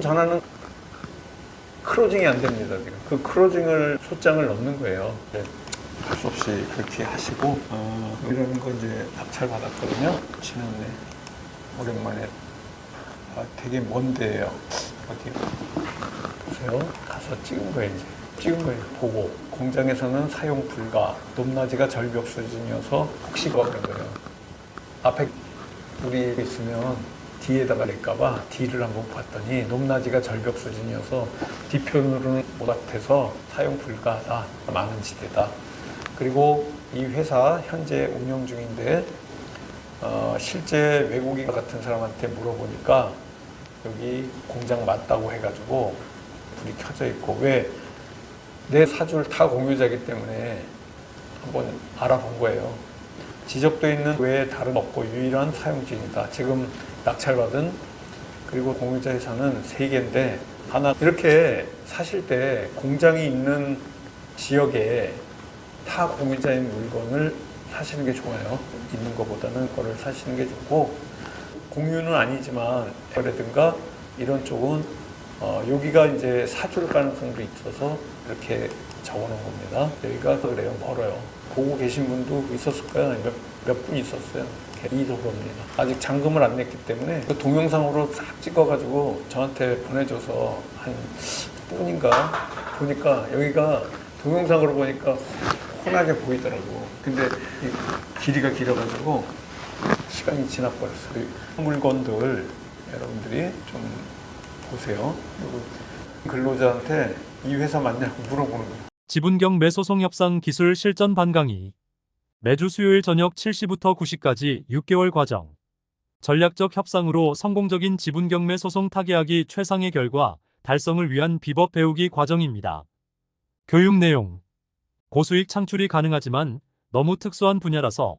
전화는 크로징이 안 됩니다. 지금 그 크로징을 소장을 넣는 거예요. 네. 할수 없이 그렇게 하시고 어, 이런 거 이제 낙찰 받았거든요. 지난해 오랜만에 아, 되게 먼데요. 어디 보세요. 가서 찍은 거예요. 이제 찍은 거예요. 보고 공장에서는 사용 불가, 높낮이가 절벽 수준이어서 혹시 그런 거예요. 앞에 물이 있으면 뒤에다가 낼까봐 뒤를 한번 봤더니 높낮이가 절벽 수준이어서 뒤편으로는 못 앞에서 사용 불가하다 많은 지대다. 그리고 이 회사 현재 운영 중인데 어, 실제 외국인 같은 사람한테 물어보니까 여기 공장 맞다고 해가지고 불이 켜져 있고 왜 내 사주를 다 공유자이기 때문에 한번 알아본 거예요. 지적돼 있는 외에 다름 없고 유일한 사용지이다. 지금 낙찰받은 그리고 공유자 회사는 세 개인데 하나 이렇게 사실 때 공장이 있는 지역에 타 공유자인 물건을 사시는 게 좋아요. 있는 것보다는 거를 사시는 게 좋고 공유는 아니지만 라든가 이런 쪽은 어, 여기가 이제 사줄 가능성도 있어서 이렇게 적어놓은 겁니다. 여기가 그래요, 멀어요. 보고 계신 분도 있었을 거예요. 몇, 몇분 있었어요. 이도로입니다. 아직 잔금을 안 냈기 때문에 그 동영상으로 싹 찍어가지고 저한테 보내줘서 한 분인가 보니까 여기가 동영상으로 보니까 훤하게 보이더라고. 근데 이 길이가 길어가지고 시간이 지나버렸어요. 이 물건들 여러분들이 좀 보세요. 근로자한테 이 회사 맞냐고 물어보는 거예요. 지분경 매소송 협상 기술 실전 반 강의. 매주 수요일 저녁 7시부터 9시까지 6개월 과정. 전략적 협상으로 성공적인 지분 경매 소송 타개하기 최상의 결과 달성을 위한 비법 배우기 과정입니다. 교육 내용. 고수익 창출이 가능하지만 너무 특수한 분야라서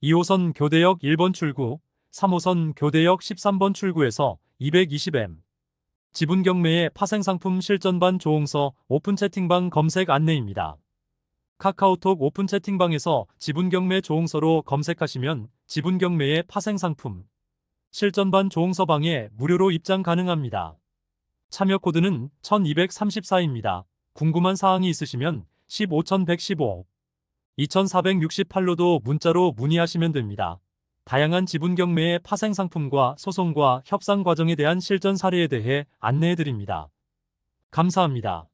2호선 교대역 1번 출구, 3호선 교대역 13번 출구에서 220M 지분 경매의 파생상품 실전반 조홍서 오픈 채팅방 검색 안내입니다. 카카오톡 오픈 채팅방에서 지분 경매 조홍서로 검색하시면 지분 경매의 파생상품 실전반 조홍서방에 무료로 입장 가능합니다. 참여 코드는 1234입니다. 궁금한 사항이 있으시면 15115, 2468로도 문자로 문의하시면 됩니다. 다양한 지분 경매의 파생 상품과 소송과 협상 과정에 대한 실전 사례에 대해 안내해 드립니다. 감사합니다.